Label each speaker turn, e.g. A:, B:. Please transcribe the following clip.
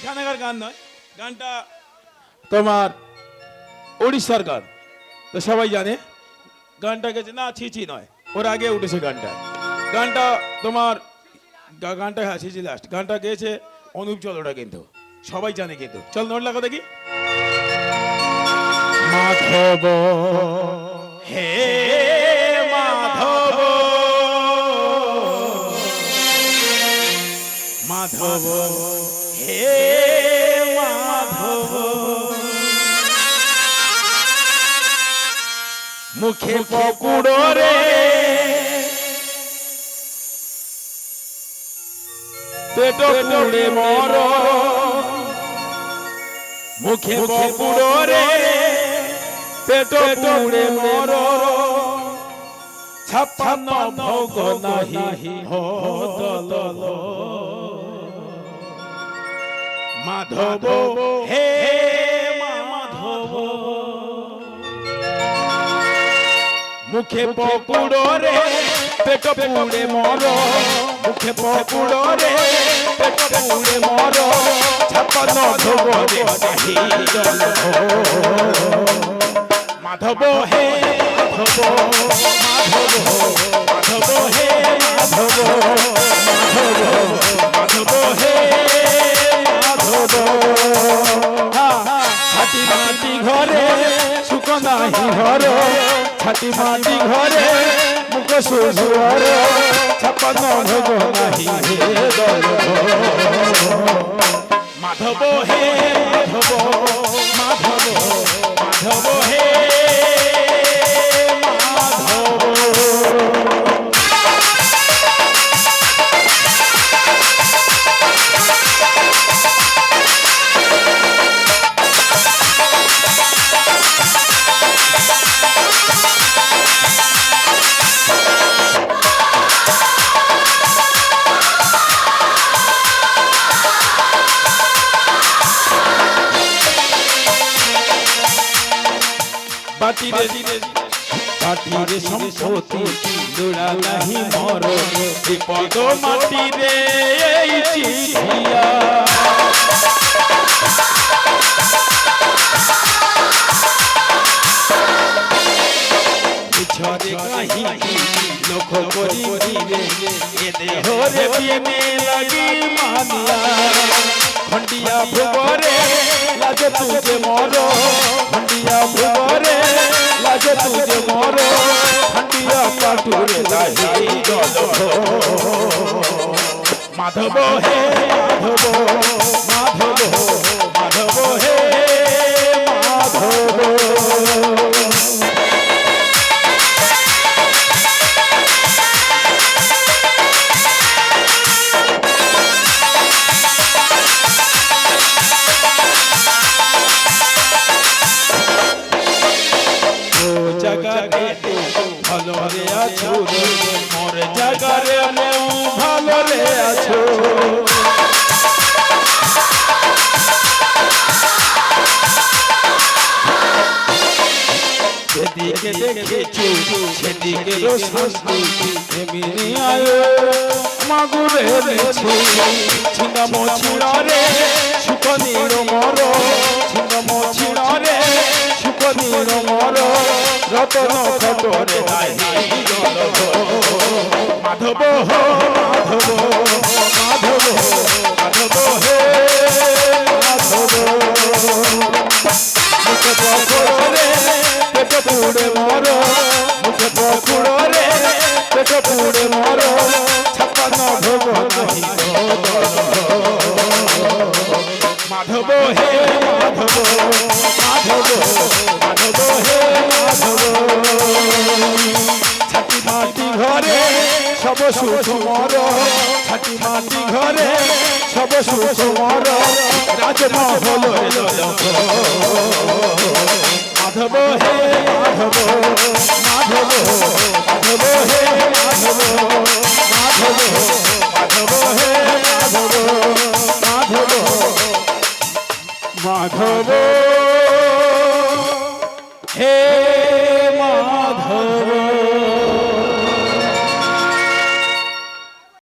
A: এইখানকার গান নয় গানটা তোমার উড়িষ্যার গান। তো সবাই জানে গানটা গেছে না ছিচি নয়। ওর আগে উঠেছে গানটা। গানটা তোমার গানটা হ্যাঁ ছিচি লাস্ট গানটা গেয়েছে অনুপ চলোটা কিন্তু। সবাই জানে কিন্তু। চল নোট লাগো দেখি। মাধব হে মাধব হে মাধব। মুখে পকুড়ো রে পেট পুড়ে মর। মুখে পকুড়ো রে পেট পুড়ে মর। ছাপ্পান্ন ভোগ নাহি হদল মাধব হে মাধব। মুখে পকুড়ো রে পেট পুড়ে মর। মুখে পকুড়ো রে পেট পুড়ে মর। ছাপ্পান্ন ভোগ রে নাহি জল মাধব হে মাধব মাধব মাধব। ঘরে সুখ নাহি ঘর ছাতি মাটি ঘরে মুখ সুঝুয়ার ছাপন ভোগ নাহি। বাটিরে বাটিরে সম্পত্তি দোড়া নাহি মর বিপদ মাটিরে এই চিঠিয়া। ঝরে কাহি লোক করি দিবে এ দেহরে প্রেমে লাগি মানিয়া। খন্ডিয়া ভুবরে মাধব হে মাধব মাধব জাগারে নেও ভালো রে আছো। সেদিকে দেখেছ, সেদিকে এমনি আয়ো মাগুরে রেছো ছিন্দাম ছিড়রে সুখ নীর মর। খটরে নাহি জল মাধব মাধব। সব সুখ মর ছাটি মাটি ঘরে সব সুখ মর রাজমহল মাধব হে, মাধব মাধব মাধব হে, মাধব মাধব মাধব হে, মাধব মাধব। মাধব, হে